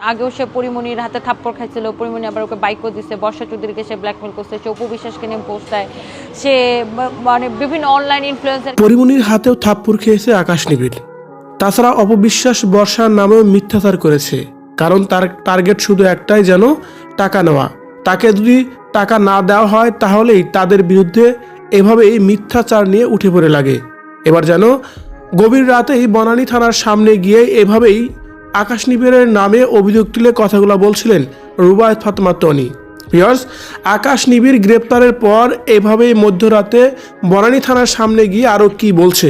আগেও সে পরিমণির হাতে থাপ্পড় খাইছিল পরিমণি আবার ওকে বাইকও দিছে, বর্ষা চৌধুরীকে সে ব্ল্যাকমেল করছে, সে অপু বিশ্বাসকে নিয়ে পোস্ট দেয়। সে মানে বিভিন্ন অনলাইন ইনফ্লুয়েন্সার পরিমণির হাতেও থাপ্পড় খেয়েছে আকাশ নিবিড়। তাছাড়া অপবিশ্বাস বর্ষার নামেও মিথ্যাচার করেছে, কারণ তার টার্গেট শুধু একটাই যেন টাকা নেওয়া। তাকে যদি টাকা না দেওয়া হয়, তাহলেই তাদের বিরুদ্ধে এভাবেই মিথ্যাচার নিয়ে উঠে পড়ে লাগে। এবার যেন গভীর রাতেই বনানী থানার সামনে গিয়ে এভাবেই আকাশ নিবিড়ের নামে অভিযোগ তুলে কথাগুলো বলছিলেন রুবায়ত ফাতমা টনি পিয়ার্স আকাশ নিবিড় গ্রেপ্তারের পর এভাবেই মধ্যরাতে বনানী থানার সামনে গিয়ে আরও কি বলছে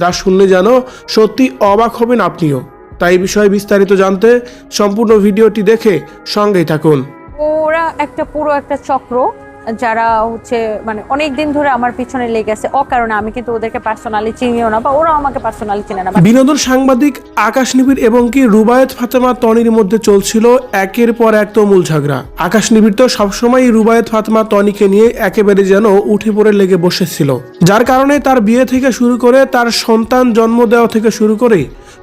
যা শুনলে যেন সত্যি অবাক হবেন আপনিও। তাই বিষয়ে বিস্তারিত জানতে সম্পূর্ণ ভিডিওটি দেখে সঙ্গেই থাকুন। ওরা একটা পুরো একটা চক্র যারা হচ্ছে মানে অনেক দিন ধরে আমার পিছনে লেগে আছে, অকারণে আমি কিন্তু ওদেরকে পার্সোনালি চিনিও না বা ওরাও আমাকে পার্সোনালি চিনে না। বিনোদন সাংবাদিক আকাশ নিবিড় এবং কি রুবায়েত ফাতেমা তনির মধ্যে চলছিল একের পর এক তো মূল ঝগড়া। আকাশ নিবিড় তো সবসময় রুবায়েত ফাতেমা তনিকে নিয়ে একেবারে যেন উঠে পড়ে লেগে বসেছিল। যার কারণে তার বিয়ে থেকে শুরু করে তার সন্তান জন্ম দেওয়া থেকে শুরু করে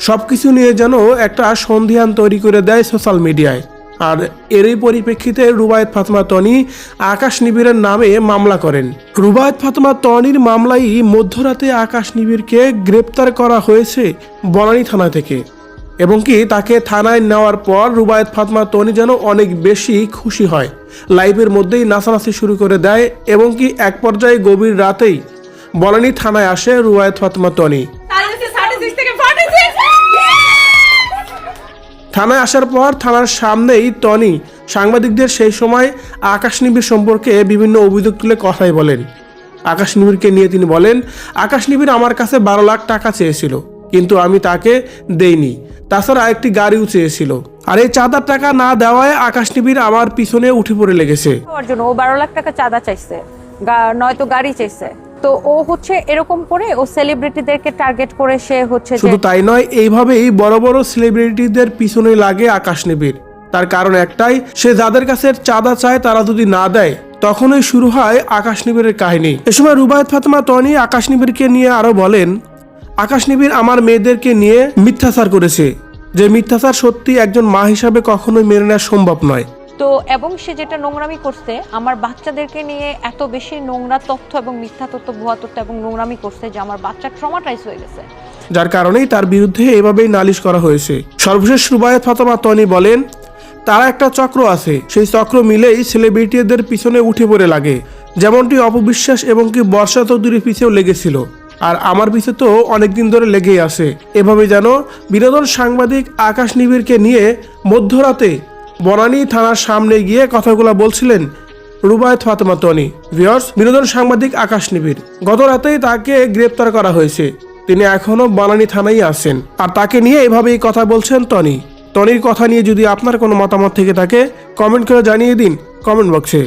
সবকিছু নিয়ে যেন একটা সন্ধিয়ান তৈরি করে দেয় সোশ্যাল মিডিয়ায় আর এরই পরিপ্রেক্ষিতে রুবায়েত ফাতমা তনি আকাশ নিবিড়ের নামে মামলা করেন। রুবায়ত ফাতমা তনির মামলায় মধ্যরাতে আকাশ নিবিড়কে গ্রেপ্তার করা হয়েছে বনানী থানা থেকে। এবং কি তাকে থানায় নেওয়ার পর রুবায়েত ফাতমা তনি যেন অনেক বেশি খুশি হয়। লাইভের মধ্যেই নাচানাচি শুরু করে দেয় এবং কি এক পর্যায়ে গভীর রাতেই বনানী থানায় আসে রুবায়েত ফাতমা তনি। থানায় আসার পর থানার সামনেই টনি সাংবাদিকদের সেই সময় আকাশ নিবিড় সম্পর্কে বিভিন্ন অভিযোগ তুলে কথাই বলেন। আকাশ নিবিড়কে নিয়ে তিনি বলেন, আকাশ নিবিড় আমার কাছে বারো লাখ টাকা চেয়েছিল, কিন্তু আমি তাকে দেইনি। তাছাড়া একটি গাড়িও চেয়েছিল। আর এই চাঁদার টাকা না দেওয়ায় আকাশ নিবিড় আমার পিছনে উঠে পড়ে লেগেছে। বারো লাখ টাকা চাঁদা চাইছে নয়তো গাড়ি চাইছে। তো ও হচ্ছে এরকম করে ও সেলিব্রিটিদেরকে টার্গেট করে সে হচ্ছে শুধু তাই নয় এইভাবেই বড় বড় সেলিব্রিটিদের পিছনে লাগে আকাশ নিবিড়। তার কারণ একটাই সে যাদের কাছে চাঁদা চায় তারা যদি না দেয় তখনই শুরু হয় আকাশ নিবিড়ের কাহিনী। এ সময় রুবায়ত ফাতেমা টনি আকাশ নিবিড়কে নিয়ে আরও বলেন আকাশ নিবিড় আমার মেয়েদেরকে নিয়ে মিথ্যাচার করেছে। যে মিথ্যাচার সত্যি একজন মা হিসাবে কখনোই মেনে নেওয়া সম্ভব নয়। তো, এবং সে যেটা নোংরামি করছে, আমার বাচ্চাদেরকে নিয়ে এত বেশি নোংরা তথ্য এবং মিথ্যা তথ্য, ভুয়া তথ্য এবং নোংরামি করছে যে আমার বাচ্চা ট্রমাটাইজ হয়ে গেছে। যার কারণেই তার বিরুদ্ধে এভাবেই নালিশ করা হয়েছে। সর্বশেষ রুবায়ত ফাতেমা তনি বলেন, তারা একটা চক্র আছে, সেই চক্র মিলেই সেলিব্রিটিদের পিছনে উঠে পড়ে লাগে। যেমনটি অপবিশ্বাস এবং কি বর্ষা চৌধুরীর পিছেও লেগেছিল। আর আমার পিছে তো অনেকদিন ধরে লেগেই আছে। এভাবে যেন বিনোদন সাংবাদিক আকাশ নিবিড়কে নিয়ে মধ্যরাতে বনানী থানার সামনে গিয়ে কথাগুলো বলছিলেন রুবায়ত ফাতেমা তনি। ভিওর্স বিনোদন সাংবাদিক আকাশ নিবিড়। গত রাতেই তাকে গ্রেপ্তার করা হয়েছে। তিনি এখনও বনানী থানায় আছেন। আর তাকে নিয়ে এভাবেই কথা বলছেন টনি টনির কথা নিয়ে যদি আপনার কোনো মতামত থেকে থাকে কমেন্ট করে জানিয়ে দিন কমেন্ট বক্সে।